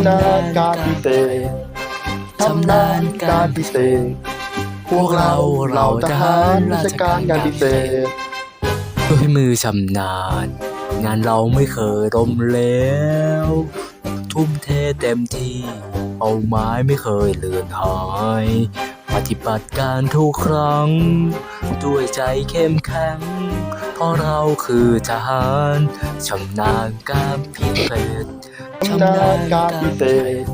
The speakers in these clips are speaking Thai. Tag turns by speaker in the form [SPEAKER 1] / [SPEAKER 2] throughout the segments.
[SPEAKER 1] ำนาญการพิเศษชำนาญการพิเศษ พวกเราเราทหารราชการงานพิเศษ
[SPEAKER 2] ด้วยมือชำนาญ งานเราไม่เคยล้มเหลวทุ่มเทเต็มที่เป้าหมายไม่เคยเลือนหาย ปฏิบัติการทุกครั้ง ด้วยใจเข้มแข็ง ราะเราคือทหารชำนาญการพิเศษ
[SPEAKER 1] ชำนาญการพิเศษ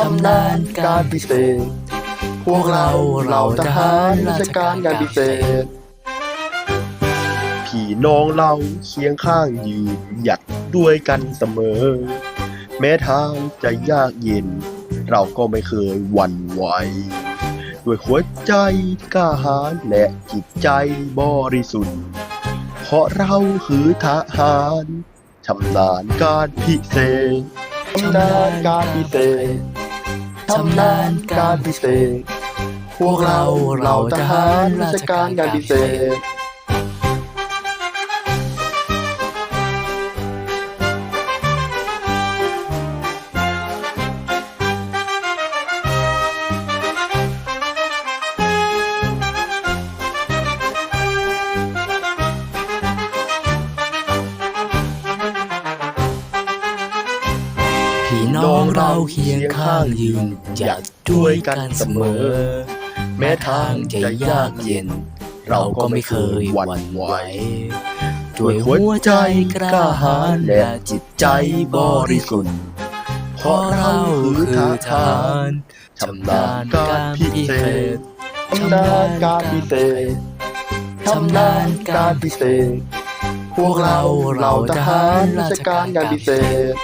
[SPEAKER 1] ชำนาญการพิเศษ พวกเราเราทหารราชการงานพิเศษ
[SPEAKER 3] พี่น้องเราเคียงข้างยืนหยัดด้วยกันเสมอ แม้ทางจะยากเย็น เราก็ไม่เคยหวั่นไหวด้วยหัวใจกล้าหาญและจิตใจบริสุทธิ์ เพราะเราคือทหารชำนาญการพิเศษ
[SPEAKER 1] ชำนาญการพิเศษชำนาญการพิเศษ พวกเราเราทหารราชการการพิเศษ
[SPEAKER 2] พี่น้องเราเคียงข้างยืนหยัดด้วยกันเสมอ แม้ทางจะยากเย็น เราก็ไม่เคยหวั่นไหวด้วยหัวใจกล้าหาญและจิตใจบริสุทธิ์เพราะเราคือทหารชำนาญการพิเศษ
[SPEAKER 1] ชำนาญการพิเศษชำนาญการพิเศษ พวกเราเราทหารราชการงานพิเศษ